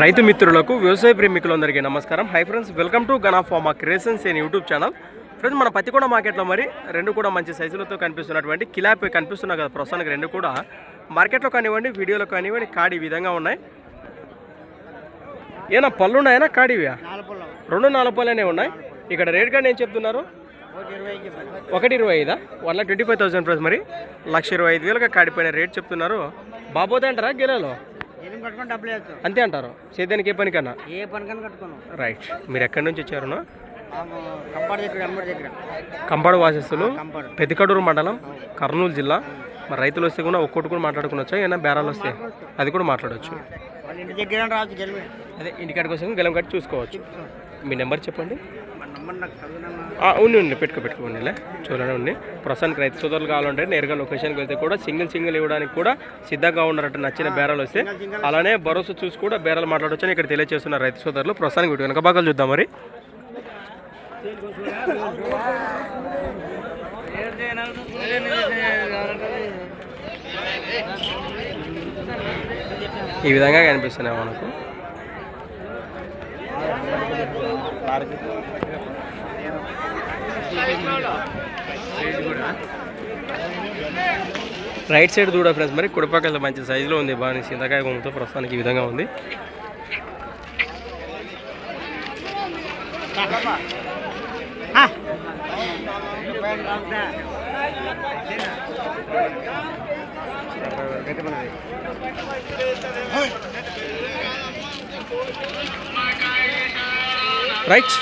రైతు మిత్రులకు వ్యవసాయ ప్రేమికులందరికీ నమస్కారం. Hi friends welcome to Gana farmer creations in YouTube channel friends మన పత్తికొండ మార్కెట్లో మరి రెండు కూడా మంచి సైజులతో కనిపిస్తున్నటువంటి కిలాపి కనిపిస్తున్నాయి కదా ప్రస్తుతానికి రెండు కూడా. మార్కెట్లో కానివ్వండి వీడియోలో కానివ్వండి కాడి విధంగా ఉన్నాయి. ఏనా పళ్ళు ఉన్నాయనా కాడివియా రెండు నాలుగు పళ్ళనే ఉన్నాయి. ఇక్కడ రేట్ కానీ ఏం చెప్తున్నారు? ఒకటి ఇరవై ఐదా? One lakh twenty five thousand price మరి. లక్ష ఇరవై ఐదు వేలుగా కాడిపోయిన రేట్ చెప్తున్నారు. బాబోతే అంటారా గెలలో? అంతే అంటారు. సేద్యానికి ఏ పనికన్నా? ఏ పనికని కట్టుకోను. రైట్ మీరు ఎక్కడి నుంచి వచ్చారు? కంపాడు వాసస్తులు. పెద్దకడూరు మండలం కర్నూలు జిల్లా. మరి రైతులు వస్తే కూడా ఒక్కొక్కటి కూడా మాట్లాడుకునొచ్చా ఏమైనా బేరాలు వస్తే? అది కూడా మాట్లాడవచ్చు అదే ఇంటికాడికి వస్తే గెలం కట్టి చూసుకోవచ్చు. మీ నెంబర్ చెప్పండి. ఆ, ఉంది ఉంది. పెట్టుకో పెట్టుకోండిలే చూడండి ఉంది. ప్రస్తుతానికి రైతు సోదరులు కావాలంటే నేరుగా లొకేషన్కి వెళ్తే కూడా సింగిల్ సింగిల్ ఇవ్వడానికి కూడా సిద్ధంగా ఉన్నారట నచ్చిన బేరాలు వస్తే. అలానే భరోసా చూసి కూడా బేరాలు మాట్లాడవచ్చు అని ఇక్కడ తెలియజేస్తున్నారు రైతు సోదరులు. ప్రస్తుతానికి వీటి వెనక భాగాలు చూద్దాం మరి. ఈ విధంగా కనిపిస్తున్నాయి మనకు. రైట్ సైడ్ చూడ ఫ్రెండ్స్ మరి కుడిపక్కల మంచి సైజులో ఉంది. బాగా చింతకాయ గుమ్మతో ప్రస్తుతానికి ఈ విధంగా ఉంది. రైట్